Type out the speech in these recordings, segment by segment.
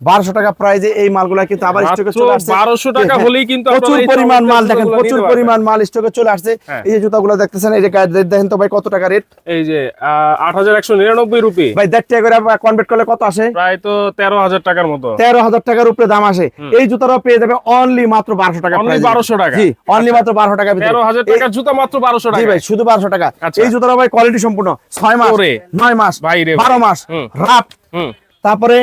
বারোশো টাকা প্রাইজে এই মালগুলা কিন্তু আবার স্টকে চলে আসছে। বারোশো টাকা হলেই কিন্তু প্রচুর পরিমাণ মাল দেখেন প্রচুর পরিমাণ মাল স্টকে চলে আসছে। হ্যাঁ। এই যে জুতাগুলো দেখতেছেন এই যে রেট দেখেন তো ভাই কত টাকা রেট এই যে আট হাজার একশো নিরানব্বই রুপি। ভাই দেড় টাকা করে কনভার্ট করলে কত আসে? প্রায় তো তেরো হাজার টাকার মতো। তেরো হাজার টাকার উপরে দাম আসে। এই জুতাটাও পেয়ে যাবে অনলি মাত্র বারোশো টাকা। 1200 টাকা। জি অনলি মাত্র বারোশো টাকা তেরো হাজার টাকার জুতা মাত্র বারোশো টাকা ভাই শুধু বারোশো টাকা। আচ্ছা। এই জুতাটা ভাই কোয়ালিটি সম্পূর্ণ। ছয় মাস নয় মাস ভাই বারো মাস। রাপ তারপরে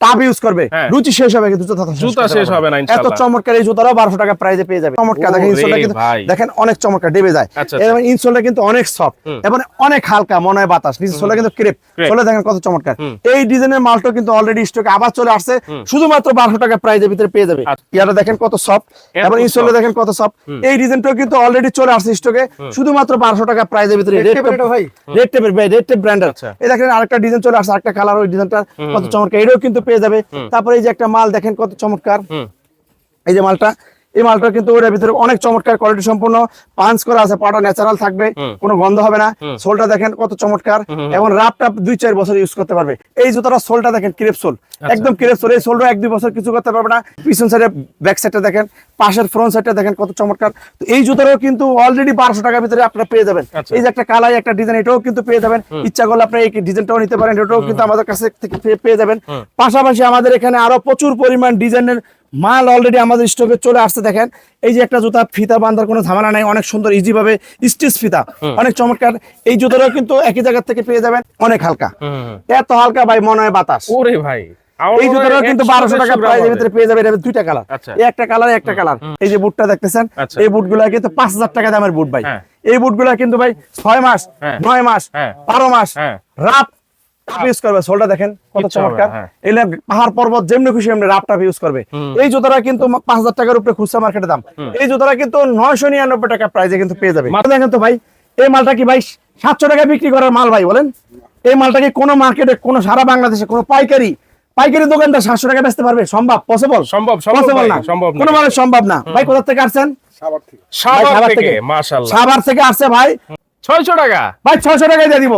টাপ ইউজ করবে। হ্যাঁ। রুচি শেষ হবে কিন্তু জুতা জুতা শেষ হবে না এত চমৎকার এই জুতাটাও বারোশো টাকা প্রাইজে পেয়ে যাবে। চমৎকার দেখেন ইনসোলটা কিন্তু দেখেন অনেক চমৎকার ডেবে যায়। আচ্ছা, এবং ইনসোলটা কিন্তু অনেক সফট এবং অনেক হালকা মনে হয় বাতাস। নিচে সোলে কিন্তু ক্রেপ সোলে দেখেন কত চমৎকার। এই ডিজাইনের মালটা কিন্তু অলরেডি স্টকে আবার চলে আসছে। শুধুমাত্র বারোশো টাকা প্রাইজের ভিতরে পেয়ে যাবে। আচ্ছা। ইয়াটা দেখেন কত সফট এবং ইনসোলে দেখেন কত সফট এই ডিজাইনটাও কিন্তু অলরেডি চলে আসছে স্টকে শুধুমাত্র বারোশো টাকা প্রাইজের ভিতরে রেড টেপের ভাই। রেড টেপের ভাই রেড টেপ ব্র্যান্ডের আচ্ছা। এই দেখেন আরেকটা ডিজাইন চলে আসছে আরেকটা কালার ওই ডিজাইনটা কত চমৎকার। এটাও কিন্তু পেয়ে যাবে। তারপরে এই যে একটা মাল দেখেন কত চমৎকার। এই যে মালটা এই মালটা কিন্তু ওটার ভিতরে অনেক চমৎকার কোয়ালিটি সম্পূর্ণ। পাঞ্চ করা আছে পাটা ন্যাচারাল থাকবে কোনো গন্ধ হবে না। সোলটা দেখেন কত চমৎকার। এবং রাপটা দুই চার বছর ইউজ করতে পারবে। এই জুতাটা সোলটা দেখেন ক্রেপ সোল। আচ্ছা। একদম ক্রেপ সোল। এই সোলটা এক দুই বছর কিছু করতে পারবে না। পিছন সাইডে ব্যাক সাইডটা দেখেন পাশের ফ্রন্ট সাইডটা দেখেন কত চমৎকার। তো এই জুতাটাও কিন্তু অলরেডি বারোশো টাকার ভিতরে আপনারা পেয়ে যাবেন। আচ্ছা। এই যে একটা কালাই একটা ডিজাইন এটাও কিন্তু পেয়ে যাবেন। ইচ্ছা করলে আপনি এই ডিজাইনটাও নিতে পারেন এটাও কিন্তু আমাদের কাছে থেকে পেয়ে যাবেন। পাশাপাশি আমাদের এখানে আরও প্রচুর পরিমাণ ডিজাইনের মাল অলরেডি আমাদের স্টকে চলে আসছে দেখেন এই যে একটা জুতা ফিতা বাঁধার কোনো ঝামেলা নাই অনেক সুন্দর ইজি ভাবে স্টিচ ফিতা অনেক চমৎকার এই জুতাটাও কিন্তু একই জায়গা থেকে পেয়ে যাবেন অনেক হালকা। এত হালকা ভাই মনে হয় বাতাস ওরে ভাই এই জুতাটাও কিন্তু বারোশো টাকা 150 গ্রাম প্রাইজের ভিতরে পেয়ে যাবে এটা দুইটা কালার আচ্ছা। এই একটা কালার একটা কালার এই যে বুটটা দেখতেছেন আচ্ছা। এই বুটগুলা কিন্তু পাঁচ হাজার টাকা দামের বুট ভাই হ্যাঁ। এই বুটগুলা কিন্তু ভাই ছয় মাস হ্যাঁ। নয় মাস হ্যাঁ। বারো মাস হ্যাঁ। রাপ ইউজ করবে সোলটা দেখেন কত চমৎকার না, হ্যাঁ। পাহাড় পর্বত যেমনি খুশি এমনি রাপটা ইউজ করবে। এই জুতাটা কিন্তু পাঁচ হাজার টাকার উপরে খুচরা মার্কেটে দাম। এই জুতাটা কিন্তু নয়শো নিরানব্বই টাকা প্রাইসে কিন্তু পেয়ে যাবে। দেখেন তো ভাই এই মালটা কি ভাই সাতশো টাকা বিক্রি করার মাল ভাই বলেন? এই মালটা কি কোনো মার্কেটে কোনো সারা বাংলাদেশে কোনো পাইকারি পাইকারি দোকানদার সাতশো টাকা বেচতে পারবে? সম্ভব? পসিবল সম্ভব, পসিবল না? সম্ভব না। কোনো মানে সম্ভব না। ভাই কোথা থেকে আসছেন? থেকে। সাভার থেকে আসছে ভাই। ছয়শো টাকা। ভাই ছয়শো টাকায় দিয়ে দিব।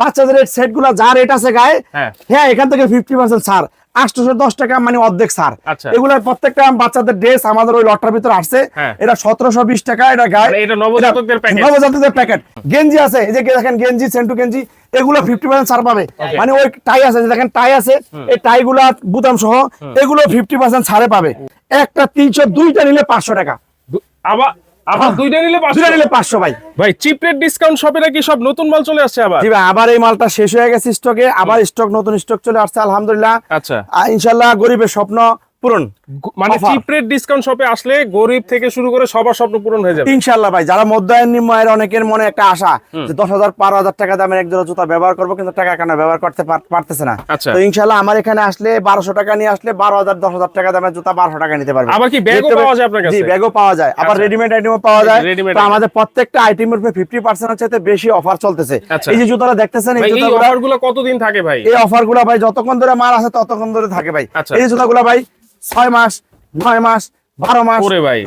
বাচ্চাদের সেটগুলা যা রেট আছে গায়ে হ্যাঁ। হ্যাঁ এখান থেকে ফিফটি পার্সেন্ট ছাড়। আটশোশো দশ টাকা মানে অর্ধেক ছাড়। আচ্ছা। এগুলোর প্রত্যেকটা বাচ্চাদের ড্রেস আমাদের ওই লটটার ভিতরে আসছে। হ্যাঁ। এটা সতেরোশো বিশ টাকা এটা গায়ে। মানে এটা নবজাতকদের প্যাকেট গেঞ্জি আছে এই যে দেখেন গেঞ্জি সেন্টু গেঞ্জি এগুলো ফিফটি পার্সেন্ট ছাড় পাবে। মানে ওই টাই আছে দেখেন টাই আছে এই টাই গুলা বুতাম সহ এগুলো ফিফটি পার্সেন্ট ছাড়ে পাবে। একটা তিনশো দুইটা নিলে পাঁচশো টাকা। আবার আবার দুইটা নিলে দুইটা নিলে পাঁচশো ভাই। ভাই চিপ রেট ডিসকাউন্ট শপে নাকি সব নতুন মাল চলে আসছে আবার? জি ভাই আবার এই মালটা শেষ হয়ে গেছে স্টকে আবার স্টক নতুন স্টক চলে আসছে আলহামদুলিল্লাহ। আচ্ছা। ইনশাল্লাহ গরিবের স্বপ্ন পূরণ। মানে চিপ রেট ডিসকাউন্ট শপে আসলে গরিব থেকে শুরু করে সবার স্বপ্ন পূরণ হয়ে যাবে। ইনশাল্লাহ ভাই যারা মধ্যায়ন অনেকের মনে একটা আশা যে দশ হাজার বারো হাজার টাকা দামের এক জোড়া জুতা ব্যবহার করব কিন্তু টাকা কেন ব্যবহার করতে পারতেছে না। আচ্ছা। তো আমার এখানে আসলে বারোশো টাকা নিয়ে আসলে বারো হাজার দশ হাজার টাকা দামের জুতা বারোশো টাকা নিতে পারবে। আবার কি পাওয়া যায় আপনার কাছে? ব্যাগও পাওয়া যায়। আবার আচ্ছা। রেডিমেড আইটেমও পাওয়া যায়। তো আমাদের প্রত্যেকটা আইটেমের উপরে ফিফটি পার্সেন্ট চাইতে বেশি অফার চলতেছে। আচ্ছা। এই যে জুতাটা দেখতেছেন এই জুতাগুলো কতদিন থাকে ভাই? এই অফারগুলা ভাই যতক্ষণ ধরে মাল আছে ততক্ষণ ধরে থাকে ভাই। আচ্ছা। এই জুতাগুলা ভাই ছয় মাস নয় মাস বারো মাস ভাই।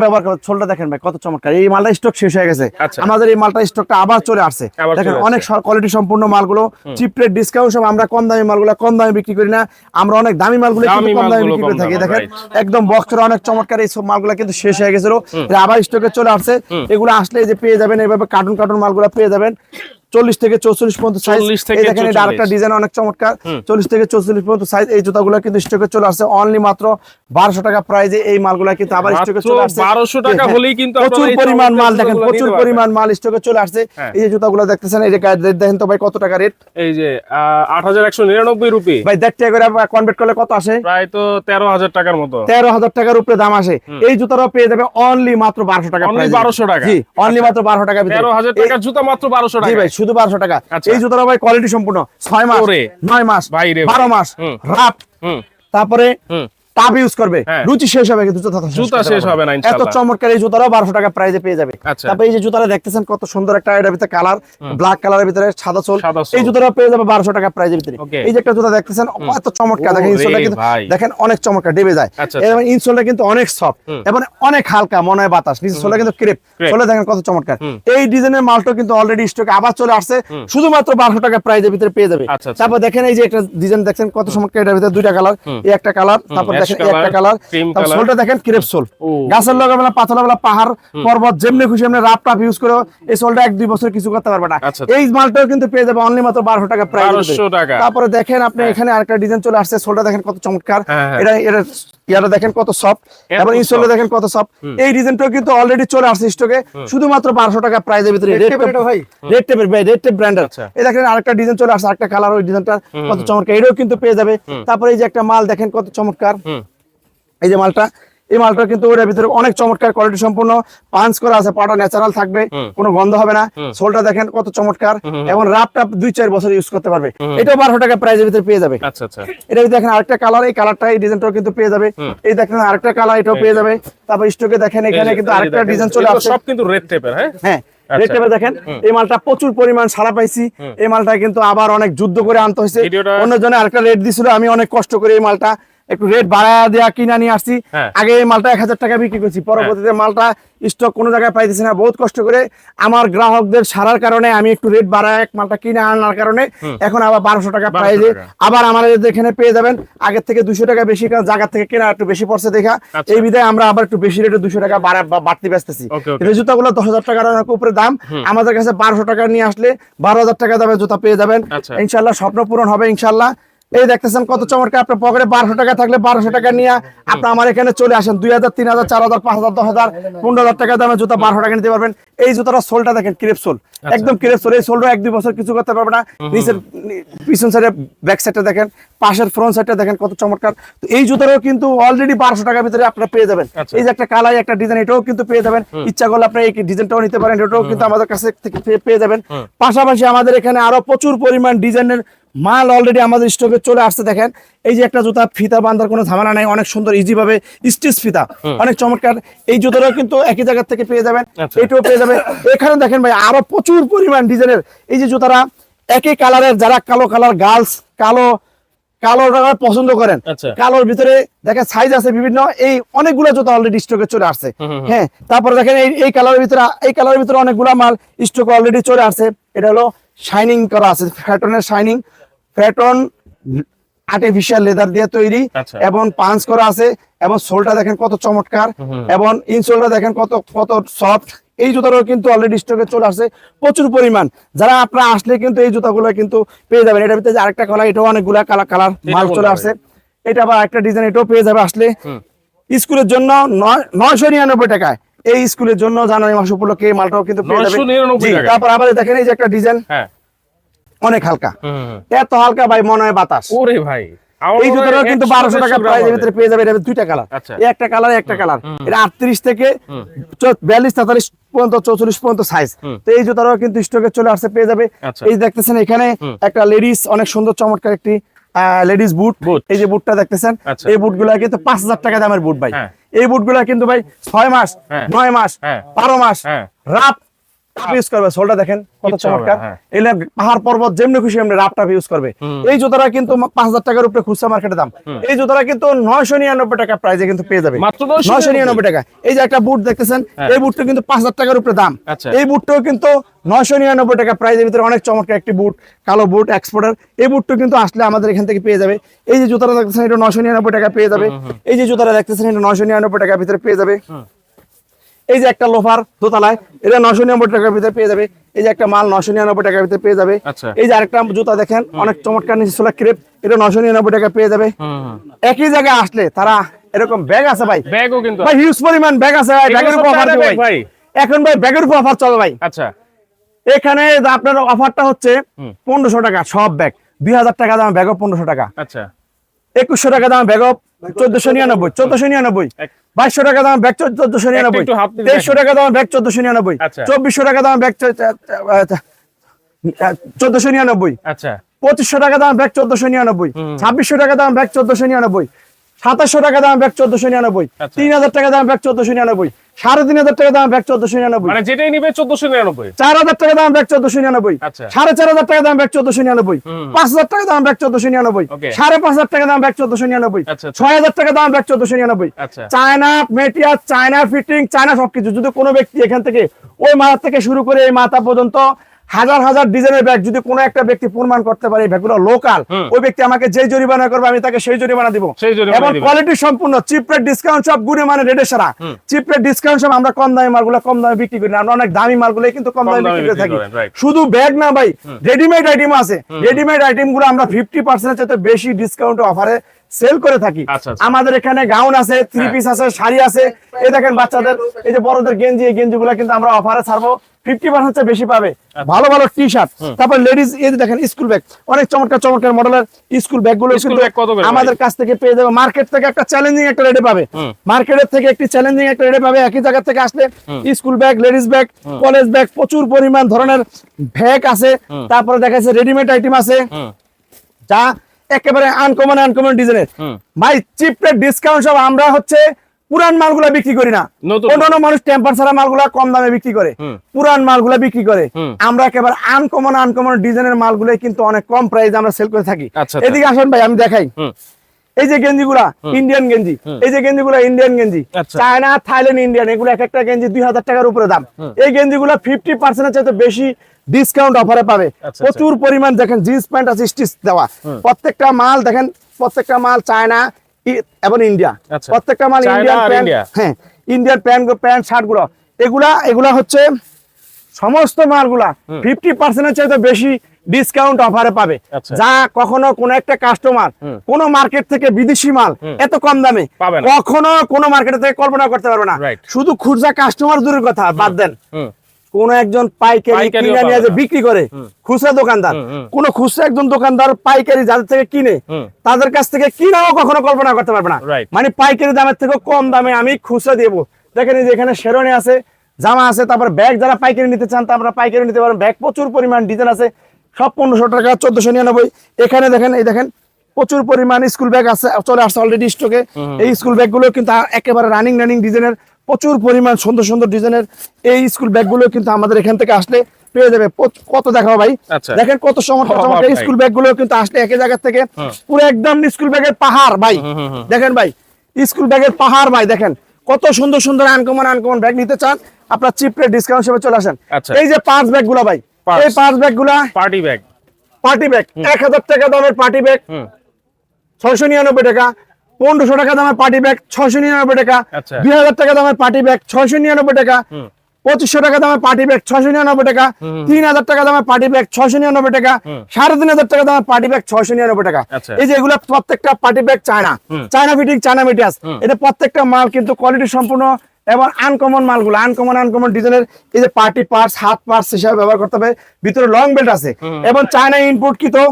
ব্যবহার করে ছোলটা দেখেন ভাই কত চমৎকার। এই মালটা স্টক শেষ হয়ে গেছে। আচ্ছা। আমাদের এই মালটা স্টকটা আবার চলে আসছে। দেখেন অনেক কোয়ালিটি সম্পূর্ণ মালগুলো চিপ রেট ডিসকাউন্ট সব আমরা কম দামি মালগুলো কম দামে বিক্রি করি না। আমরা অনেক দামি মালগুলো দামি কিন্তু কম দামে বিক্রি করে থাকি। দেখেন একদম বক্সের অনেক চমৎকার এই সব মালগুলো কিন্তু শেষ হয়ে গেছিল। আবার স্টকে চলে আসছে। এগুলো আসলে যে পেয়ে যাবেন এইভাবে কার্টুন কার্টুন মালগুলো পেয়ে যাবেন। চল্লিশ থেকে চৌচল্লিশ পর্যন্ত সাইজ 40 দেখেন এটা আরেকটা ডিজাইন অনেক চমৎকার। চল্লিশ থেকে চৌচল্লিশ পর্যন্ত সাইজ এই জুতাগুলো কিন্তু স্টকে চলে আসছে অনলি মাত্র বারোশো টাকা প্রাইজে এই মালগুলো কিন্তু আবার স্টকে চলে আসছে। 1200 টাকা হলেই কিন্তু প্রচুর পরিমাণ মাল দেখেন প্রচুর পরিমাণ মাল স্টকে চলে আসছে। হ্যাঁ। এই যে জুতাগুলো দেখতেছেন এই যে রেট দেখেন তো ভাই কত টাকা রেট এই যে আট হাজার একশো নিরানব্বই রুপি। ভাই দেড় টাকা করে কনভার্ট করলে কত আসে? প্রায় তো তেরো হাজার টাকার মতো। তেরো হাজার টাকার উপরে দাম আসে। এই জুতাটাও পেয়ে যাবে অনলি মাত্র বারোশো টাকা। 1200 টাকা। জি অনলি মাত্র বারোশো টাকা তেরো হাজার টাকার জুতা মাত্র বারোশো টাকা ভাই শুধু বারোশো টাকা আচ্ছা। এই জুতাটা ভাই কোয়ালিটি সম্পূর্ণ ছয় মাস। নয় মাস। বারো মাস রাত তারপরে ইউজ করবে। হ্যাঁ। রুচি শেষ হবে কিন্তু জুতা শেষ জুতা শেষ হবে না এত চমৎকার এই জুতাটাও বারোশো টাকা প্রাইজে পেয়ে যাবে। আচ্ছা। তারপর এই যে জুতাটা দেখতেছেন কত সুন্দর একটা এটার ভিতরে কালার ব্ল্যাক কালারের ভিতরে সাদা সোল। এই জুতাটা পেয়ে যাবে বারোশো টাকা প্রাইজের ভিতরে। এই যে একটা জুতা দেখতেছেন এত চমৎকার। দেখেন ইনসোলটা কিন্তু দেখেন অনেক চমৎকার ডেবে যায়। আচ্ছা, এবং ইনসোলটা কিন্তু অনেক সফট এবং অনেক হালকা মনে হয় বাতাস। নিচে সোলে কিন্তু ক্রেপ। সোলে দেখেন কত চমৎকার। এই ডিজাইনের মালটা কিন্তু অলরেডি স্টকে আবার চলে আসছে। শুধুমাত্র বারোশো টাকা প্রাইজের ভিতরে পেয়ে যাবে। আচ্ছা, আচ্ছা। তারপর দেখেন এই যে একটা ডিজাইন দেখছেন কত চমৎকার এটার ভিতরে দুইটা কালার এই একটা কালার তারপর দেখেন একটা কালার cream তারপর color। সোলটা দেখেন ক্রেপ সোল। গাছের লগা বেলা পাথর বেলা পাহাড় পর্বত যেমনি খুশি এমনি রাপ টাপ ইউজ করে এই সোলটা এক দুই বছর কিছু করতে পারবে না। আচ্ছা। এই মালটাও কিন্তু পেয়ে যাবে অনলি মাত্র বারোশো টাকা প্রাইস তারপরে দেখেন আপনি এখানে আরেকটা ডিজাইন চলে আসছে সোলটা দেখেন কত চমৎকার। হ্যাঁ, হ্যাঁ। এটা এটা ইয়াটা দেখেন কত সফট এবং ইনসোলটা দেখেন কত সফট এই ডিজাইনটাও কিন্তু অলরেডি চলে আসছে স্টকে শুধুমাত্র বারোশো টাকা প্রাইজের ভিতরে রেড ভাই। রেড টেপের ভাই রেড টেপ ব্র্যান্ডের আচ্ছা। এই দেখেন আরেকটা ডিজাইন চলে আসছে আরেকটা কালার ওই ডিজাইনটা কত চমৎকার। এটাও কিন্তু পেয়ে যাবে। তারপরে এই যে একটা মাল দেখেন কত চমৎকার। এই যে মালটা এই মালটা কিন্তু ওটার ভিতরে অনেক চমৎকার কোয়ালিটি সম্পূর্ণ পাঞ্চ করা আছে পাটা ন্যাচারাল থাকবে কোনো গন্ধ হবে না। সোলটা দেখেন কত চমৎকার এবং রাপ টাপ দুই চার বছর ইউজ করতে পারবে। এটাও বারোশো টাকা প্রাইজের ভিতরে পেয়ে যাবে। আচ্ছা আচ্ছা। এটা দেখেন আরেকটা কালার এই কালারটা এই ডিজাইনটাও কিন্তু পেয়ে যাবে। এই দেখেন আরেকটা কালার এটাও পেয়ে যাবে। তারপর স্টকে দেখেন এখানে কিন্তু আরেকটা ডিজাইন চলে আসছে। সব কিন্তু রেড টেপের হ্যাঁ? হ্যাঁ আচ্ছা। দেখেন এই মালটা প্রচুর পরিমাণ সারা পাইছি। এই মালটা কিন্তু আবার অনেক যুদ্ধ করে আনতে হয়েছে। অন্যজনে আরেকটা রেট দিছিল আমি অনেক কষ্ট করে এই মালটা একটু রেট বাড়া দেওয়া কিনা নিয়ে আসছি। হ্যাঁ। আগে এই মালটা এক হাজার টাকা বিক্রি করছি। পরবর্তীতে মালটা স্টক কোনো জায়গায় পাইতেছি না। বহুত কষ্ট করে আমার গ্রাহকদের সারার কারণে আমি একটু রেট বাড়ায় এক মালটা কিনে আনার কারণে এখন আবার বারোশো টাকা 1200 প্রাইজে আবার আমাদের এখানে পেয়ে যাবেন। আগের থেকে দুশো টাকা বেশি কারণ জায়গা থেকে কেনা একটু বেশি পড়ছে দেখা। আচ্ছা। এই বিধায় আমরা আবার একটু বেশি রেটে দুশো টাকা বাড়া- বাড়তি বেচতেছি। okay. এই জুতাগুলো দশ হাজার টাকার উপরে দাম। আমাদের কাছে বারোশো টাকা নিয়ে আসলে বারো হাজার টাকা দামে জুতা পেয়ে যাবেন। আচ্ছা। ইনশাল্লাহ স্বপ্ন পূরণ হবে ইনশাল্লাহ। এই দেখতেছেন কত চমৎকার, আপনার পকেটে বারোশো টাকা থাকলে বারোশো টাকা নিয়ে আপনি আমার এখানে চলে আসেন। দুই হাজার, তিন হাজার, চার হাজার, পাঁচ হাজার, দশ হাজার, পনেরো হাজার টাকা দামে জুতা বারোশো টাকা নিতে পারবেন। এই জুতাটা সোলটা দেখেন ক্রেপ সোল। আচ্ছা। একদম ক্রেপ সোল। এই সোলটা এক দুই বছর কিছু করতে পারবে না। নিচের পিছন সাইডে ব্যাক সাইডটা দেখেন পাশের ফ্রন্ট সাইডটা দেখেন কত চমৎকার। তো এই জুতারও কিন্তু অলরেডি বারোশো টাকার ভিতরে আপনারা পেয়ে যাবেন। আচ্ছা। এই যে একটা কালাই একটা ডিজাইন এটাও কিন্তু পেয়ে যাবেন। ইচ্ছা করলে আপনি এই ডিজাইনটাও নিতে পারেন এটাও কিন্তু আমাদের কাছে থেকে পেয়ে- যাবেন। পাশাপাশি আমাদের এখানে আরও প্রচুর পরিমাণ ডিজাইনের মাল অলরেডি আমাদের স্টকে চলে আসছে দেখেন। এই যে একটা জুতা ফিতা বান্ধার কোনো ঝামেলা নাই অনেক সুন্দর ইজি ভাবে স্টিচ ফিতা। অনেক চমৎকার। এই জুতাটাও কিন্তু একই জায়গা থেকে পেয়ে যাবেন। আচ্ছা। এটাও পেয়ে যাবেন এখানে দেখেন ভাই আরও প্রচুর পরিমাণ ডিজাইনের। এই যে জুতারা একই কালারের যারা কালো কালার গার্লস কালো কালো রঙের পছন্দ করেন আচ্ছা। কালোর ভিতরে দেখেন সাইজ আছে বিভিন্ন এই অনেকগুলো জুতা অলরেডি স্টকে চলে আসছে। হ্যাঁ তারপরে দেখেন এই এই কালারের ভিতরে এই কালারের ভিতরে অনেকগুলা মাল স্টকে অলরেডি চলে আসছে। এটা হলো শাইনিং করা আছে ফ্যাটনের শাইনিং ফ্যাটন আর্টিফিশিয়াল লেদার দিয়ে তৈরি আচ্ছা। এবং পাঞ্চ করা আছে এবং সোলটা দেখেন কত চমৎকার এবং ইনসোলটা দেখেন কত কত সফট এই জুতাটাও কিন্তু অলরেডি স্টকে চলে আসছে প্রচুর পরিমাণ। যারা আপনারা আসলে কিন্তু এই জুতাগুলো কিন্তু পেয়ে যাবেন। এটার ভিতরে আরেকটা কালার এটাও অনেকগুলা কালার কালার মাল চলে। আসছে। এটা আবার একটা ডিজাইন এটাও পেয়ে যাবে আসলে। স্কুলের জন্য নয়শো নিরানব্বই টাকায়। এই স্কুলের জন্য জানুয়ারি মাস উপলক্ষে এই মালটাও কিন্তু পেয়ে যাবে 999 জি, টাকায়। তারপর আবার দেখেন এই যে একটা ডিজাইন হ্যাঁ। অনেক হালকা। এত হালকা ভাই মনে হয় বাতাস। ওরে ভাই। এই জুতোটাও কিন্তু বারোশো টাকা 150 গ্রাম প্রাইজের ভিতরে পেয়ে যাবে এটা দুইটা কালার আচ্ছা। এই একটা কালার একটা কালার এটা আটত্রিশ থেকে বিয়াল্লিশ তেতাল্লিশ পর্যন্ত চৌচল্লিশ পর্যন্ত সাইজ তো এই জুতাটাও কিন্তু স্টকে চলে আসছে পেয়ে যাবে আচ্ছা। এই দেখতেছেন এখানে একটা লেডিস অনেক সুন্দর চমৎকার একটি লেডিস বুট এই যে বুটটা দেখতেছেন আচ্ছা। এই বুটগুলা কিন্তু পাঁচ হাজার টাকা দামের বুট ভাই হ্যাঁ। এই বুটগুলা কিন্তু ভাই ছয় মাস হ্যাঁ। নয় মাস হ্যাঁ। বারো মাস হ্যাঁ। রাপ ইউজ করবে সোলটা দেখেন কত কিচ্ছু হবে না, চমৎকার। হ্যাঁ। এলে পাহাড় পর্বত যেমনি খুশি এমনি রাপটা ইউজ করবে। এই জুতাটা কিন্তু পাঁচ হাজার টাকার উপরে খুচরা মার্কেটে দাম। এই জুতাটা কিন্তু নয়শো নিরানব্বই টাকা প্রাইজে কিন্তু পেয়ে যাবে। নয়শো নিরানব্বই। টাকা। এই যে একটা বুট দেখতেছেন এই বুটটা কিন্তু পাঁচ হাজার টাকার উপরে দাম। আচ্ছা। এই বুটটাও কিন্তু নয়শো নিরানব্বই টাকা প্রাইজের ভিতরে অনেক চমৎকার একটি বুট কালো বুট এক্সপোর্টার এই বুটটা কিন্তু আসলে আমাদের এখান থেকে পেয়ে যাবে। এই যে জুতাটা দেখতেছেন এটা নয়শো নিরানব্বই টাকা পেয়ে যাবে। এই যে জুতাটা দেখতেছেন এটা নয়শো নিরানব্বই টাকার ভিতরে পেয়ে যাবে। এই যে একটা লোফার দোতলায় এটা নশো নিরানব্বই টাকার ভিতরে পেয়ে যাবে। এই যে একটা মাল নশো নিরানব্বই টাকার ভিতরে পেয়ে যাবে। আচ্ছা। এই যে আরেকটা জুতা দেখেন অনেক চমৎকার নিচে ছোলা ক্রেপ এটা নশো নিরানব্বই টাকা পেয়ে যাবে। একই জায়গায় আসলে তারা এরকম ব্যাগ আছে ভাই। ব্যাগও কিন্তু ভাই হিউজ পরিমাণ ব্যাগ আছে ভাই ব্যাগের উপর অফার ভাই। এখন ভাই ব্যাগের উপর অফার চলে ভাই। আচ্ছা। এখানে আপনার অফারটা হচ্ছে পনেরোশো টাকা সব ব্যাগ। দুই হাজার টাকা দাম ব্যাগ পনেরোশো টাকা। আচ্ছা। একুশশো টাকা দাম ব্যাগ চোদ্দশো নিরানব্বই চোদ্দশো নিরানব্বই। বাইশশো টাকা দাম ব্যাগ চোদ্দশো নিরানব্বই। তেইশশো টাকা দাম ব্যাগ চোদ্দশো নিরানব্বই। আচ্ছা। চব্বিশশো টাকা দাম ব্যাগ চোদ্দশো নিরানব্বই। আচ্ছা। পঁচিশশো টাকা দাম ব্যাগ চোদ্দশো নিরানব্বই। ছাব্বিশশো টাকা দাম ব্যাগ চোদ্দশো নিরানব্বই। সাতাশশো টাকা দাম ব্যাগ চোদ্দশো নিরানব্বই। আচ্ছা। তিন হাজার টাকা দাম ব্যাগ চোদ্দশো নিরানব্বই। সাড়ে তিন হাজার টাকা দাম ব্যাগ চোদ্দশো নিরানব্বই। মানে যেটাই নিবে চোদ্দশো নিরানব্বই। চার হাজার টাকা দাম ব্যাগ চোদ্দশো নিরানব্বই। আচ্ছা। সাড়ে চার হাজার টাকা দাম ব্যাগ চোদ্দশো নিরানব্বই। পাঁচ হাজার টাকা দাম ব্যাগ চোদ্দশো নিরানব্বই। সাড়ে পাঁচ হাজার টাকা দাম ব্যাগ চোদ্দশো নিরানব্বই। আচ্ছা, আচ্ছা। ছয় হাজার টাকা দাম ব্যাগ চোদ্দশো নিরানব্বই। চায়না মেটিয়ার চায়না ফিটিং চায়না সবকিছু। যদি কোনো ব্যক্তি এখান থেকে ওই মাথা থেকে শুরু করে এই মাথা পর্যন্ত হাজার হাজার ডিজাইনের ব্যাগ যদি কোনো একটা ব্যক্তি প্রমাণ করতে পারে ব্যাগগুলো লোকাল ওই ব্যক্তি আমাকে যে জরিমানা করবে আমি তাকে সেই জরিমানা দিব। এবং কোয়ালিটি সম্পূর্ণ চিপ রেট ডিসকাউন্ট সব গুণে মানে রেটে সারা। চিপ রেট ডিসকাউন্ট সব আমরা কম দামি মালগুলো কম দামে বিক্রি করি না আমরা অনেক দামি মালগুলো কিন্তু কম দামে বিক্রি করে থাকি। শুধু ব্যাগ না ভাই রেডিমেড আইটেম আছে। রেডিমেড আইটেমগুলো আমরা ফিফটি পার্সেন্ট চাইতে বেশি ডিসকাউন্ট অফারে সেল করে থাকি। আচ্ছা, আচ্ছা। আমাদের এখানে গাউন আছে থ্রি হ্যাঁ। পিস আছে শাড়ি আছে। এই দেখেন বাচ্চাদের এই যে বড়দের গেঞ্জি এই গেঞ্জি গুলো কিন্তু আমরা অফারে ছাড়বো। ফিফটি পার্সেন্ট বেশি পাবে। আচ্ছা। ভালো ভালো টি শার্ট তারপর লেডিস এই যে দেখেন স্কুল ব্যাগ অনেক চমৎকার চমৎকার মডেলের স্কুল ব্যাগগুলো? আমাদের কাছ থেকে পেয়ে যাবে। মার্কেট থেকে একটা চ্যালেঞ্জিং একটা রেটে পাবে। মার্কেটের থেকে একটি চ্যালেঞ্জিং একটা রেটে পাবে। একই জায়গা থেকে আসলে school bag ladies bag college bag প্রচুর পরিমাণ ধরনের ব্যাগ আছে। তারপরে দেখা যাচ্ছে রেডিমেড আইটেম আছে যা একেবারে আনকমন আনকমন ডিজাইনের ভাই চিপ ডিসকাউন্ট সব আমরা হচ্ছে পুরান মালগুলা বিক্রি করি না। অন্যান্য মানুষ টেম্পার ছাড়া মালগুলা কম দামে বিক্রি করে। পুরান মালগুলা বিক্রি করে। আমরা একেবারে আনকমন আনকমন ডিজাইনের মালগুলো কিন্তু অনেক কম প্রাইস আমরা সেল করে থাকি। আচ্ছা, আচ্ছা। এদিকে আসেন ভাই আমি দেখাই। এই যে গেঞ্জিগুলা ইন্ডিয়ান গেঞ্জি এই যে গেঞ্জিগুলা ইন্ডিয়ান গেঞ্জি আচ্ছা। চায়না থাইল্যান্ড ইন্ডিয়ান এগুলো এক একটা গেঞ্জি দুই হাজার টাকার উপরে দাম। এই গেঞ্জিগুলা ফিফটি পার্সেন্টের চাইতে বেশি ডিসকাউন্ট অফারে পাবে। আচ্ছা। প্রচুর পরিমাণ দেখেন জিন্স প্যান্ট আছে স্টিচ দেওয়া। প্রত্যেকটা মাল দেখেন প্রত্যেকটা মাল চায়না এবং ইন্ডিয়া আচ্ছা। প্রত্যেকটা মাল ইন্ডিয়ান প্যান্ট। হ্যাঁ ইন্ডিয়ান প্যান্ট প্যান্ট শার্টগুলো। এগুলা এগুলা হচ্ছে সমস্ত মালগুলা ফিফটি পার্সেন্টের চাইতে বেশি ডিসকাউন্ট অফারে পাবে। আচ্ছা। যা কখনো কোন একটা কাস্টমার কোন মার্কেট থেকে বিদেশি মাল এত কম দামে কখনো কোন মার্কেট থেকে কল্পনা করতে পারবে না। শুধু খুচরা কাস্টমার দূরের কথা বাদ দেন। কোন একজন পাইকারি কিনে নিয়ে যে বিক্রি করে খুচরা দোকানদার। কোন খুচরা একজন দোকানদার পাইকারি যাদের থেকে কিনে তাদের কাছ থেকে কিনাও কখনো কল্পনা করতে পারবে না। মানে পাইকারি দামের থেকে কম দামে আমি খুচরা দেবো। দেখেন এই যে এখানে শেরনি আছে জামা আছে তারপর ব্যাগ যারা পাইকারি নিতে চান তারা পাইকারি নিতে পারেন। ব্যাগ প্রচুর পরিমাণ ডিজাইন আছে। সব পনেরোশো টাকা চোদ্দশো নিরানব্বই। এখানে দেখেন এই দেখেন প্রচুর পরিমাণ স্কুল ব্যাগ আছে চলে আসছে অলরেডি স্টকে এই স্কুল ব্যাগগুলো কিন্তু একেবারে রানিং রানিং ডিজাইনের প্রচুর পরিমাণ সুন্দর সুন্দর ডিজাইনের এই স্কুল ব্যাগগুলো কিন্তু আমাদের এখান থেকে আসলে পেয়ে যাবে। কত দেখাও ভাই? আচ্ছা। দেখেন কত ভাই। স্কুল ব্যাগগুলো কিন্তু আসলে একই জায়গা থেকে পুরো একদম স্কুল ব্যাগের পাহাড় ভাই। দেখেন ভাই স্কুল ব্যাগের পাহাড় ভাই দেখেন। কত সুন্দর সুন্দর আনকমন আনকমন ব্যাগ নিতে চান আপনার চিপ রেট ডিসকাউন্ট হিসেবে চলে আসেন। আচ্ছা। এই যে পাঁচ ব্যাগগুলা ভাই। এই পাঁচ ব্যাগগুলা পার্টি ব্যাগ। Party bag. এক হাজার টাকা দামের পার্টি ব্যাগ। ছয়শো নিরানব্বই টাকা। পনেরোশো টাকা দামের পার্টি ব্যাগ ছয়শো নিরানব্বই টাকা। দুই হাজার টাকা দামের পার্টি ব্যাগ ছয়শো নিরানব্বই টাকা। পঁচিশশো টাকা দামের পার্টি ব্যাগ ছয়শো নিরানব্বই টাকা। তিন হাজার টাকা দামের পার্টি ব্যাগ ছয়শো নিরানব্বই টাকা। সাড়ে তিন হাজার টাকা দামের পার্টি ব্যাগ ছয়শো নিরানব্বই টাকা। আচ্ছা। এই যে এগুলো প্রত্যেকটা party bag China. China fitting China মিটিয়াস এটা প্রত্যেকটা মাল কিন্তু কোয়ালিটি সম্পূর্ণ এবং আনকমন মালগুলো আনকমন আনকমন ডিজাইনের এই যে পার্টি পার্টস হাত পার্টস হিসাবে ব্যবহার করতে হবে ভিতরে লং বেল্ট আছে। এবং চায়না ইনপুট কি তো?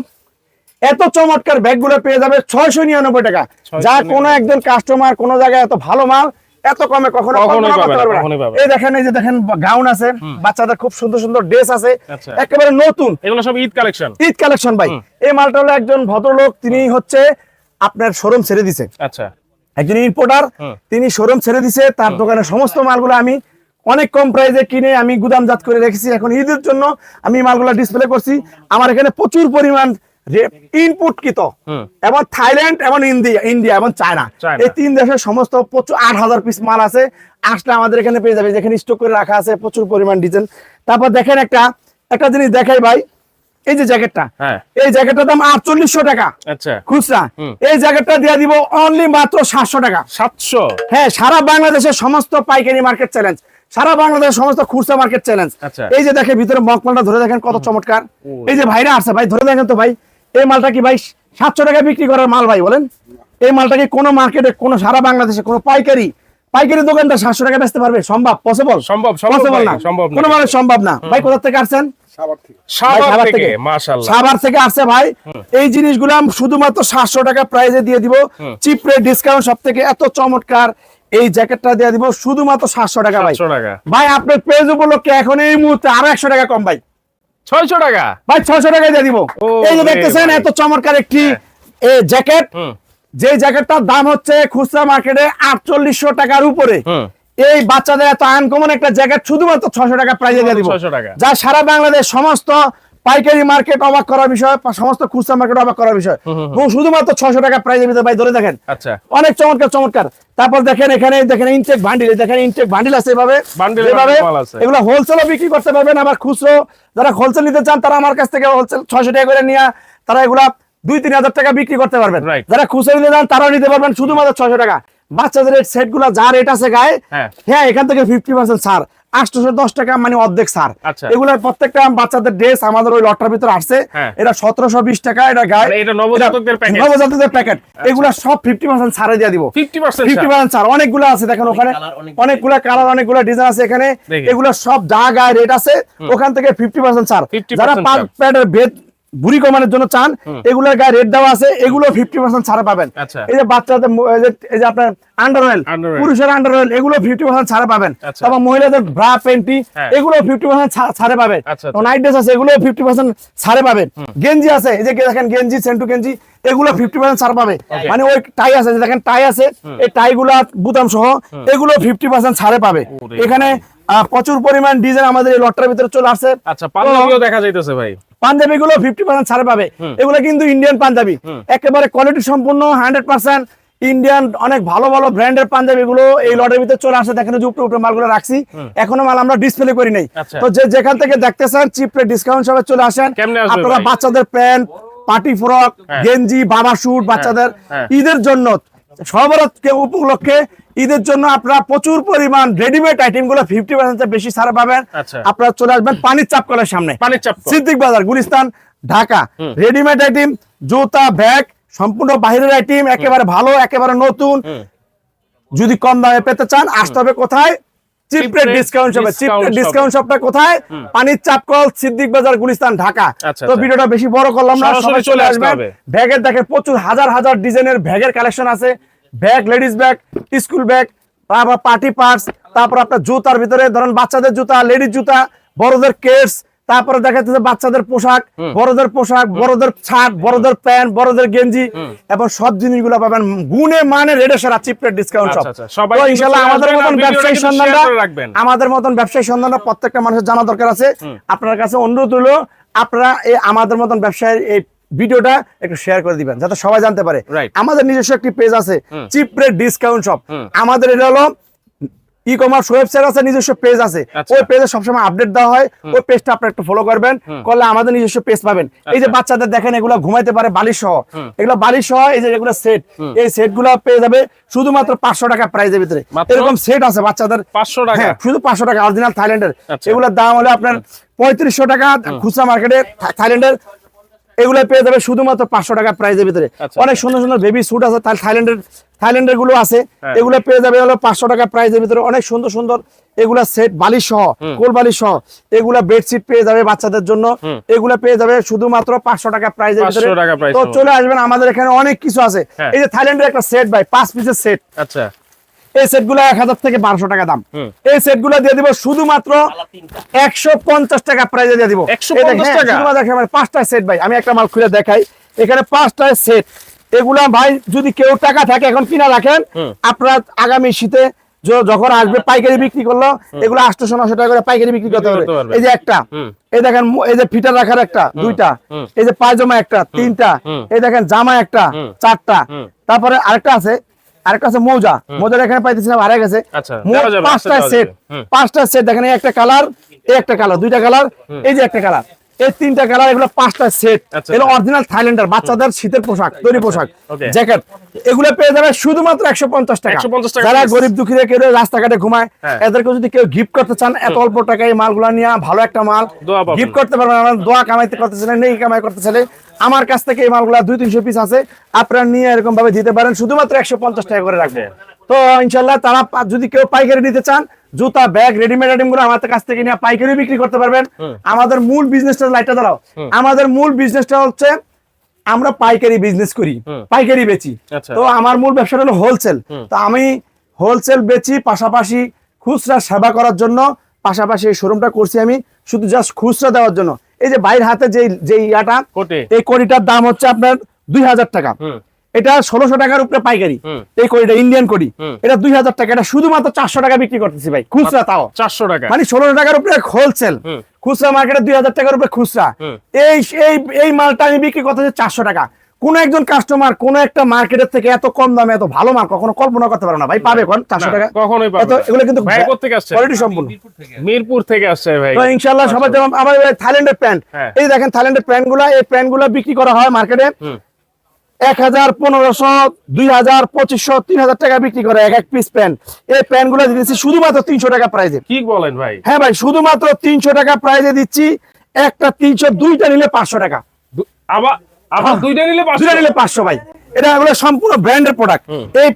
এত চমৎকার ব্যাগগুলো পেয়ে যাবে ছয়শো নিরানব্বই টাকা। যা কোনো একজন কাস্টমার কোনো জায়গায় এত ভালো মাল এত কমে কখনো। এই দেখেন এই যে দেখেন গাউন আছে বাচ্চাদের খুব সুন্দর সুন্দর ড্রেস আছে। আচ্ছা। একেবারে নতুন। এগুলো সব ঈদ কালেকশন ঈদ কালেকশন ভাই। এই মালটা হলো একজন ভদ্রলোক তিনি হচ্ছে আপনার শোরুম ছেড়ে দিছে। আচ্ছা। একজন ইম্পোর্টার তিনি শোরুম ছেড়ে দিছে তার দোকানে সমস্ত মালগুলো আমি অনেক কম প্রাইসে কিনে আমি গুদামজাত করে রেখেছি। এখন ঈদের জন্য আমি মালগুলো ডিসপ্লে করছি। আমার এখানে প্রচুর পরিমাণ ইনপুট কিত হুম। এবং থাইল্যান্ড এবং ইন্ডিয়া ইন্ডিয়া এবং চায়না চায়না। এই তিন দেশের সমস্ত প্রচুর আট হাজার পিস মাল আছে। আসলে আমাদের এখানে পেয়ে যাবে যেখানে স্টক করে রাখা আছে প্রচুর পরিমাণ ডিজাইন তারপর দেখেন একটা একটা জিনিস দেখাই ভাই। এই যে জ্যাকেটটা হ্যাঁ। এই জ্যাকেটটার দাম আটচল্লিশশো টাকা। আচ্ছা। খুচরা এই জ্যাকেটটা দিয়ে দিব অনলি মাত্র সাতশো টাকা। সাতশো? হ্যাঁ সারা বাংলাদেশের সমস্ত পাইকারি মার্কেট চ্যালেঞ্জ সারা বাংলাদেশের সমস্ত খুচরা মার্কেট চ্যালেঞ্জ আচ্ছা। এই যে দেখে ভিতরে মকমালটা ধরে দেখেন কত চমৎকার। এই যে ভাইরা আছে ভাই ধরে দেখেন তো ভাই এই মালটা কি ভাই সাতশো টাকা বিক্রি করার মাল ভাই বলেন? এই মালটা কি কোনো মার্কেটে কোনো সারা বাংলাদেশে কোনো পাইকারি পাইকারি দোকানদার সাতশো টাকা বেচতে পারবে। সম্ভব? পসিবল সম্ভব, সম্ভব পসিবল না? সম্ভব কোনো মানে সম্ভব না। ভাই কোথা থেকে আসছেন? সাভার থেকে। থেকে। মাশাআল্লাহ। সাভার থেকে আসছে ভাই। এই জিনিসগুলো শুধুমাত্র সাতশো টাকা প্রাইজে দিয়ে দিব। চিপ ডিসকাউন্ট সব থেকে এত চমৎকার এই জ্যাকেটটা দিয়ে দিব। শুধুমাত্র সাতশো টাকা ভাই। 700 টাকা। ভাই আপনার পেজ উপলক্ষে এখন এই মুহূর্তে আরও একশো টাকা কম ভাই। ছয়শো টাকা? ভাই ছয়শো টাকা দিয়ে দিব। এই যে দেখতেছেন এত চমৎকার একটি জ্যাকেট। হুম। যে জ্যাকেটটার দাম হচ্ছে খুচরা মার্কেটে আটচল্লিশশো টাকার উপরে। এই বাচ্চাদের এত আনকমন একটা জ্যাকেট শুধুমাত্র ছশো টাকা প্রাইজে দিয়ে দিব। 600 টাকা। যা সারা বাংলাদেশ সমস্ত পাইকারি মার্কেট অবাক করার বিষয় সমস্ত খুচরা মার্কেট অবাক করার বিষয়। এবং শুধুমাত্র ছশো টাকা প্রাইজের ভিতরে ভাই ধরে দেখেন। আচ্ছা। অনেক চমৎকার চমৎকার। তারপর দেখেন এখানে দেখেন ইনটেক বান্ডিল দেখেন ইনটেক বান্ডিল আছে এভাবে। এভাবে। এগুলো হোলসেলও বিক্রি করতে পারবেন। আবার খুচরো যারা হোলসেল নিতে চান তারা আমার কাছ থেকে হোলসেল ছয়শো টাকা করে নিয়ে তারা এগুলা দুই তিন হাজার টাকা বিক্রি করতে পারবেন। যারা খুচরো নিতে চান তারাও নিতে পারবেন শুধুমাত্র ছয়শো টাকা। বাচ্চাদের এই সেটগুলা যা রেট আছে গায়ে হ্যাঁ। হ্যাঁ এখান থেকে ফিফটি পার্সেন্ট ছাড়। আটশোশো দশ টাকা মানে অর্ধেক ছাড়। আচ্ছা। এগুলোর প্রত্যেকটা বাচ্চাদের ড্রেস আমাদের ওই লটটার ভিতরে আসছে। হ্যাঁ। এটা সতেরোশো বিশ টাকা এটা গায়ে। মানে নবজাতকদের প্যাকেট এগুলা সব ফিফটি পার্সেন্ট ছাড়ে দিয়ে দিব। 50% ফিফটি পার্সেন্ট ছাড়। অনেকগুলো আছে দেখেন ওখানে। অনেকগুলো কালার অনেকগুলো ডিজাইন আছে এখানে। এগুলো সব যা গায়ে রেট আছে ওখান থেকে ফিফটি পার্সেন্ট সার যারা পাঁচ প্যাডের ভেদ বুড়ি কমানোর জন্য চান এগুলোর গায়ে রেট দেওয়া আছে এগুলো ফিফটি পার্সেন্ট ছাড়ে পাবেন। আচ্ছা। এই যে বাচ্চাদের এই যে- আপনার আন্ডার অয়েল পুরুষের আন্ডার অয়েল এগুলো ফিফটি পার্সেন্ট ছাড়ে পাবেন। আচ্ছা। তারপর মহিলাদের ব্রা প্যান্টি। এগুলো ফিফটি পার্সেন্ট ছাড়ে পাবেন। আচ্ছা। নাইট ড্রেস আছে এগুলো ফিফটি পার্সেন্ট ছাড়ে পাবেন। গেঞ্জি আছে এই যে দেখেন গেঞ্জি সেন্টু গেঞ্জি এগুলো ফিফটি পার্সেন্ট ছাড় পাবে। মানে ওই টাই আছে যে দেখেন টাই আছে এই টাই গুলা বুতাম সহ এগুলো ফিফটি পার্সেন্ট ছাড়ে পাবে। এখানে প্রচুর পরিমাণ ডিজাইন আমাদের এই লটটার ভিতরে চলে আসছে। আচ্ছা দেখা যাইতেছে ভাই। পাঞ্জাবি গুলো ফিফটি পার্সেন্ট ছাড়ে পাবে। এগুলো কিন্তু ইন্ডিয়ান পাঞ্জাবি। একেবারে কোয়ালিটি সম্পূর্ণ হান্ড্রেড পার্সেন্ট ইন্ডিয়ান অনেক ভালো ভালো ব্র্যান্ডের পাঞ্জাবি গুলো এই লটের ভিতরে চলে আসে। দেখেন উপরে উপরে মালগুলো রাখছি। এখনও মাল আমরা ডিসপ্লে করি নাই। আচ্ছা। তো যে যেখান থেকে দেখতেছেন চিপ ডিসকাউন্ট সবাই চলে আসেন। আপনারা বাচ্চাদের প্যান্ট পার্টি ফ্রক হ্যাঁ। গেঞ্জি বাবা স্যুট বাচ্চাদের হ্যাঁ। ঈদের জন্য সবরাতকে উপলক্ষে ঈদের জন্য আপনারা প্রচুর পরিমাণ রেডিমেড আইটেমগুলো ফিফটি পার্সেন্ট বেশি ছাড়া পাবেন। আচ্ছা। আপনারা চলে আসবেন পানির চাপ কলের সামনে। পানির চাপ সিদ্দিক বাজার গুলিস্তান ঢাকা। রেডিমেড আইটেম জুতা ব্যাগ সম্পূর্ণ বাহিরের আইটেম একেবারে ভালো একেবারে নতুন। যদি কম দামে পেতে চান আসতে হবে কোথায়? চিপ Cheap ডিসকাউন্ট শপে চিপ discount রেট shop-এ। ডিসকাউন্ট শপটা কোথায়? পানির চাপ কল সিদ্দিক বাজার গুলিস্তান ঢাকা। আচ্ছা, তো আচ্ছা। ভিডিওটা বেশি বড় করলাম না সবাই চলে চলে আসবেন। ব্যাগের দেখেন প্রচুর হাজার হাজার ডিজাইনের ব্যাগের কালেকশন আছে। Bag ladies bag school bag তারপর পার্টি পার্টস তারপর আপনার জুতার ভিতরে ধরেন বাচ্চাদের জুতা লেডিস জুতা বড়দের কেটস তারপরে দেখা যাচ্ছে বাচ্চাদের পোশাক বড়দের পোশাক বড়দের শার্ট বড়দের প্যান্ট বড়দের গেঞ্জি এবং সব জিনিসগুলো পাবেন গুণে মানে রেডে সারা চিপরেট ডিসকাউন্ট সব। তো ইনশাআল্লাহ আমাদের মতন ব্যবসায়ী সন্ধানরা আমাদের মতন ব্যবসায়ী সন্ধানরা প্রত্যেকটা মানুষের জানা দরকার আছে। আপনার কাছে অনুরোধ হলো আপনারা এই আমাদের মতন ব্যবসায়ের এই ভিডিওটা একটু শেয়ার করে দিবেন যাতে সবাই জানতে পারে। আমাদের নিজস্ব একটি পেজ আছে চিপ রেট ডিসকাউন্ট শপ আমাদের এটা হলো ই কমার্স ওয়েবসাইট আছে নিজস্ব পেজ আছে। আচ্ছা। ওই পেজে সবসময় আপডেট দেওয়া হয় ওই পেজটা আপনারা একটু ফলো করবেন করলে আমাদের নিজস্ব পেজ পাবেন। এই যে আচ্ছা। বাচ্চাদের দেখেন এগুলো ঘুমাইতে পারে বালিশ সহ। এগুলো বালিশ সহ এই যে এগুলো সেট এই সেটগুলো পেয়ে যাবে শুধুমাত্র পাঁচশো টাকা প্রাইজের ভিতরে। এরকম সেট আছে বাচ্চাদের। 500 টাকা? হ্যাঁ শুধু পাঁচশো টাকা অরিজিনাল থাইল্যান্ডের আচ্ছা। এগুলোর দাম হলো আপনার পঁয়ত্রিশশো টাকা খুচরা মার্কেটে থাইল্যান্ডের এগুলো পেয়ে যাবে শুধুমাত্র পাঁচশো টাকা প্রাইজের ভিতরে। অনেক সুন্দর সুন্দর বেবি স্যুট আছে থাইল্যান্ডের থাইল্যান্ডেরগুলো আছে। এগুলো পেয়ে যাবে হলো পাঁচশো টাকা প্রাইজের ভিতরে। অনেক সুন্দর সুন্দর এগুলা সেট বালিশ সহ কোল বালিশ সহ এগুলা বেডশিট পেয়ে যাবে বাচ্চাদের জন্য। এগুলা পেয়ে যাবে শুধুমাত্র পাঁচশো টাকা প্রাইজের 500 ভিতরে। তো চলে আসবেন আমাদের এখানে অনেক কিছু আছে। হ্যাঁ। এই যে থাইল্যান্ডের একটা সেট ভাই পাঁচ পিসের সেট আচ্ছা। এই সেটগুলো এক হাজার থেকে বারোশো টাকা দাম। এই সেটগুলো দিয়ে দিব শুধুমাত্র একশো পঞ্চাশ টাকা প্রাইজে দিয়ে দিব। 150 এই দেখেন, টাকা? শুধুমাত্র এখানে পাঁচটা সেট ভাই আমি একটা মাল খুলে দেখাই। এখানে পাঁচটা সেট। এগুলা ভাই যদি কেউ টাকা থাকে এখন কিনা রাখেন আপনার আগামী শীতে যখন আসবে পাইকারি বিক্রি করল এগুলো আটশো নশো টাকা করে পাইকারি বিক্রি করতে হবে। এই যে একটা এই দেখেন এই যে ফিটার রাখার একটা দুইটা এই যে পায়জামা একটা তিনটা এই দেখেন জামা একটা চারটা। তারপরে আরেকটা আছে আরেকটা আছে মৌজা। মৌজার এখানে পাইতেছি না গেছে আচ্ছা, মোট দেওয়া যাবে, পাঁচটা সেট পাঁচটা সেট দেখেন একটা কালার এই একটা কালার দুইটা কালার এই যে একটা কালার এই তিনটা কালার এগুলো পাঁচটা সেট আচ্ছা। এগুলো অরিজিনাল থাইল্যান্ডার বাচ্চাদের শীতের পোশাক তৈরি পোশাক জ্যাকেট এগুলো পেয়ে যাবে শুধুমাত্র একশো পঞ্চাশ টাকা। 150 টাকা যারা গরিব দুঃখীরা কেউ রাস্তাঘাটে ঘুমায় হ্যাঁ। এদেরকে যদি কেউ গিফট করতে চান এত অল্প টাকায় এই মালগুলো নিয়ে ভালো একটা মাল গিফট করতে পারবেন দোয়া কামাইতে করতে চাইলে নেই কামাই করতে চাইলে আমার কাছ থেকে এই মালগুলা দুই তিনশো পিস আছে। আপনারা নিয়ে এরকম ভাবে দিতে পারেন শুধুমাত্র একশো পঞ্চাশ টাকা করে রাখবে। তো ইনশাল্লাহ তারা যদি কেউ পাইকারি নিতে চান জুতা ব্যাগ রেডিমেড আইটেমগুলো আমাদের কাছ থেকে নিয়ে পাইকারি বিক্রি করতে পারবেন। আমাদের মূল বিজনেসটা লাইটটা দাঁড়াও। আমাদের মূল বিজনেসটা হচ্ছে আমরা পাইকারি বিজনেস করি পাইকারি বেচি। আচ্ছা। তো আমার মূল ব্যবসাটা হলো হোলসেল তো আমি হোলসেল বেচি পাশাপাশি খুচরা সেবা করার জন্য পাশাপাশি এই শোরুমটা করছি আমি শুধু জাস্ট খুচরা দেওয়ার জন্য। এই যে বাইরের হাতে যে যে ইয়াটা এই কড়িটার দাম হচ্ছে আপনার দুই হাজার টাকা। এটা ষোলোশো টাকার উপরে পাইকারি। এই কড়িটা ইন্ডিয়ান কড়ি এটা দুই হাজার টাকা। এটা শুধুমাত্র চারশো টাকা বিক্রি করতেছি ভাই খুচরা তাও। চারশো টাকা। মানে ষোলোশো টাকার উপরে হোলসেল খুচরা মার্কেটে দুই হাজার টাকার উপরে খুচরা। এই এই এই মালটা আমি বিক্রি করতেছি চারশো টাকা। কোন একজন কাস্টমার কোন একটা মার্কেটের থেকে এত কম দামে এত ভালো মাল কখনো কল্পনা করতে পারে না। ভাই পাবে কোন চারশো না, টাকা? কখনোই পাবে এগুলো কিন্তু ভাই কোথেকে আসছে? কোয়ালিটি সম্পূর্ণ। মিরপুর থেকে আসছে। ভাই। তো ইনশাল্লাহ সবার যেমন আমার থাইল্যান্ডের প্যান্ট। এই দেখেন থাইল্যান্ডের প্যান্টগুলা এই প্যান্টগুলা বিক্রি করা হয় মার্কেটে এক হাজার পনেরোশো দুই হাজার পঁচিশশো তিন হাজার টাকা বিক্রি করে এক এক পিস প্যান্ট এই প্যান্টগুলো দিচ্ছি শুধুমাত্র তিনশো টাকা প্রাইজে কি বলেন ভাই? হ্যাঁ ভাই শুধুমাত্র তিনশো টাকা প্রাইজে দিচ্ছি। একটা তিনশো দুইটা নিলে পাঁচশো টাকা। আবার দুইটা নিলে দুইটা নিলে পাঁচশো ভাই। এটা হলো সম্পূর্ণ ব্র্যান্ডের প্রোডাক্ট এই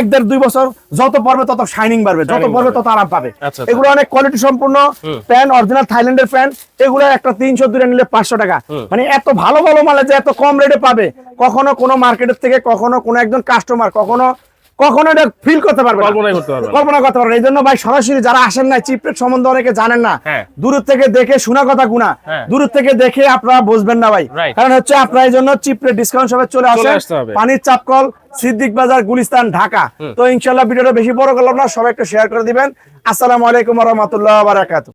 এক দেড় দুই বছর যত তত শাইনিং বাড়বে যত পড়বে তত আরাম পাবে। আচ্ছা, আচ্ছা। এগুলো অনেক কোয়ালিটি সম্পূর্ণ প্যান্ট অরিজিনাল থাইল্যান্ডের প্যান্ট এগুলো একটা তিনশো দুইটা নিলে পাঁচশো টাকা। মানে এত ভালো ভালো মালে যে এত কম রেটে পাবে কখনো কোনো মার্কেটের থেকে কখনো কোনো একজন কাস্টমার কখনো কখনো এটা ফিল করতে পারবে না। কল্পনাই করতে পারবে কল্পনা করতে পারবে। এই জন্য ভাই সরাসরি যারা আসেন না চিপ রেট সম্বন্ধে অনেকে জানেন না হ্যাঁ। দূর থেকে দেখে শোনা কথা গুনা হ্যাঁ। দূর থেকে দেখে আপনারা বুঝবেন না ভাই কারণ হচ্ছে আপনার এই জন্য চিপ রেট ডিসকাউন্ট সবাই চলে আসে। পানির চাপকল সিদ্দিক বাজার গুলিস্তান ঢাকা তো ইনশাল্লাহ ভিডিওটা বেশি বড় করলাম না সবাই একটু শেয়ার করে দিবেন আসসালামু আলাইকুম রহমতুল্লাহ বারাকাতু